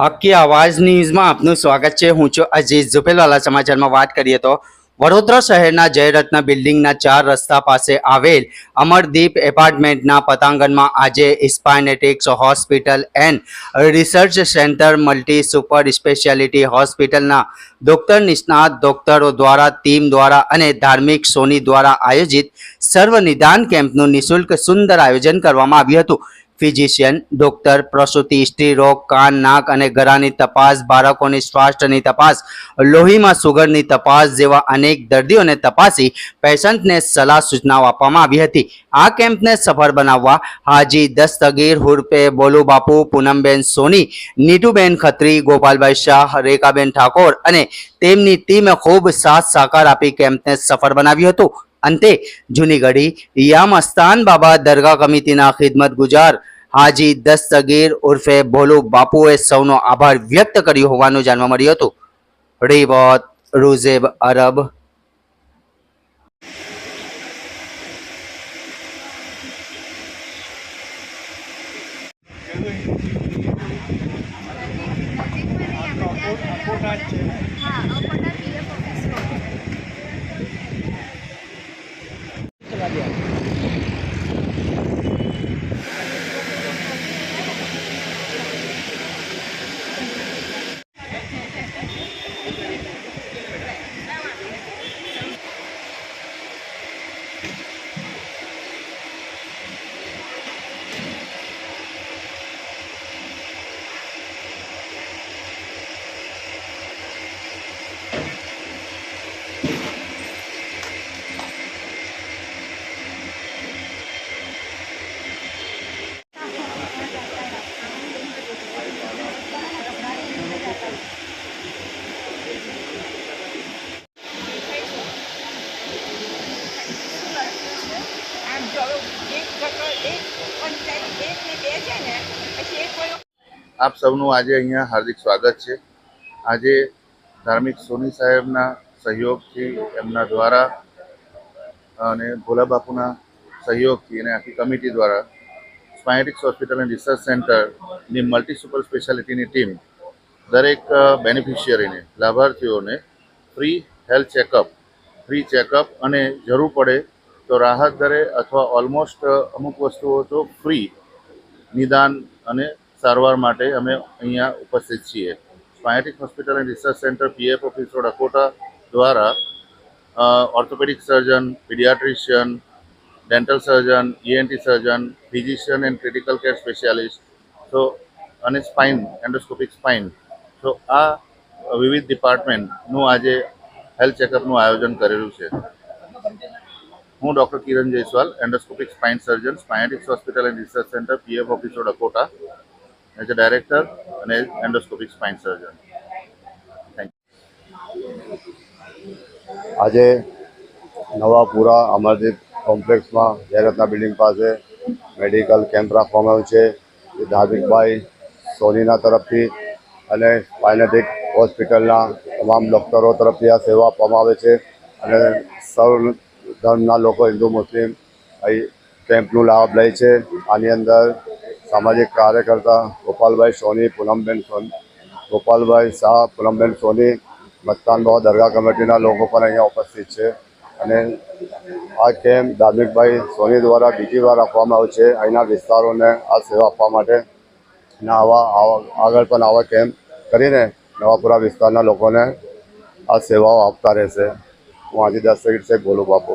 હકી આવાજ ન્યૂઝમાં આપનું સ્વાગત છે. હું છું અજીત. ઝુપેલવાલા સમાચારમાં વાત કરીએ તો વડોદરા શહેરના જયરત્ન બિલ્ડિંગના ચાર રસ્તા પાસે આવેલ અમરદીપ એપાર્ટમેન્ટના પતાંગણમાં આજે Spinetics hospital and research centre multi super speciality હોસ્પિટલના ડોક્ટર નિષ્ણાત ડોક્ટરો દ્વારા, ટીમ દ્વારા અને ધાર્મિક સોની દ્વારા આયોજિત સર્વ નિદાન કેમ્પનું નિઃશુલ્ક સુંદર આયોજન કરવામાં આવ્યું હતું. ફિઝિશિયન, ડોક્ટર, પ્રસૂતિ, સ્ત્રી, રોગ, કાન, નાક અને ગળાની તપાસ, બાળકોની સ્વાસ્થ્યની તપાસ, લોહીમાં સુગરની તપાસ જેવા અનેક દર્દીઓને તપાસી પેશન્ટને સલાહ સૂચનાઓ આપવામાં આવી હતી. આ કેમ્પને સફળ બનાવવા હાજી દસ્તગીર, હુરપે બોલુ બાપુ પૂનમબેન સોની નીટુબેન ખત્રી, ગોપાલભાઈ શાહ, રેખાબેન ઠાકોર અને તેમની ટીમે ખૂબ સાથ સહકાર આપી કેમ્પને સફળ બનાવ્યું હતું. અંતે જૂનીગઢી યામસ્તાન બાબા દરગાહ કમિટીના ખિદમત ગુજાર. હાજી દસ્તગીર ઉર્ફે ભોલુ બાપુએ સૌનો આભાર વ્યક્ત કર્યો હોવાનું જાણવા મળ્યું હતું. રિવોત રૂઝેબ અરબ. આપ સૌનું આજે અહીંયા હાર્દિક સ્વાગત છે. આજે ધાર્મિક સોની સાહેબના સહયોગથી એમના દ્વારા અને ભોલા બાપુના સહયોગથી અને આખી કમિટી દ્વારા સ્પાયટિક્સ હોસ્પિટલ એન્ડ રિસર્ચ સેન્ટરની મલ્ટી સુપર સ્પેશિયાલિટીની ટીમ દરેક બેનિફિશિયરીને લાભાર્થીઓને free health checkup free checkup અને જરૂર પડે તો રાહત દરે અથવા ઓલમોસ્ટ અમુક વસ્તુઓ તો ફ્રી નિદાન અને સારવાર માટે અમે અહીંયા ઉપસ્થિત છીએ. Spinetics hospital and research centre PF office road Akota દ્વારા orthopaedic surgeon paediatrician dental surgeon ENT surgeon physician and critical care specialist તો અને સ્પાઇન એન્ડોસ્કોપિક સ્પાઇન તો આ વિવિધ ડિપાર્ટમેન્ટનું આજે હેલ્થ ચેકઅપનું આયોજન કરેલું છે. હું doctor Kiran Jaiswal, endoscopic spine surgeon સ્પાયટિક્સ hospital and research centre PF ઓફિસો ડકોટા, એઝ અ ડાયરેક્ટર અને એન્ડોસ્કોપિક સ્પાઇન સર્જન. થેન્ક આજે નવાપુરા અમરદીપ કોમ્પ્લેક્સમાં જયરત્ના બિલ્ડિંગ પાસે મેડિકલ કેમ્પ રાખવામાં આવ્યો છે. એ ધાર્મિકભાઈ સોનીના તરફથી અને સ્પાઇનેટિક હોસ્પિટલના તમામ ડૉક્ટરો તરફથી આ સેવા આપવામાં આવે છે અને સૌ ધર્મના લોકો હિન્દુ મુસ્લિમ અહીં કેમ્પનું લાભ લે છે. આની અંદર સામાજિક કાર્યકર્તા ગોપાલભાઈ સોની, પૂનમબેન સોની, ગોપાલભાઈ શાહ, પૂનમબેન સોની, મતદાન બાબા દરગાહ કમિટીના લોકો પણ અહીંયા ઉપસ્થિત છે અને આ કેમ્પ ધાર્મિકભાઈ સોની દ્વારા બીજી વાર આપવામાં આવ્યો છે. અહીંના વિસ્તારોને આ સેવા આપવા માટે અને આવા આગળ પણ આવા કેમ્પ કરીને નવાપુરા વિસ્તારના લોકોને આ સેવાઓ આપતા રહેશે. હું આજે દસ સેકન્ડ બોલું બાપુ.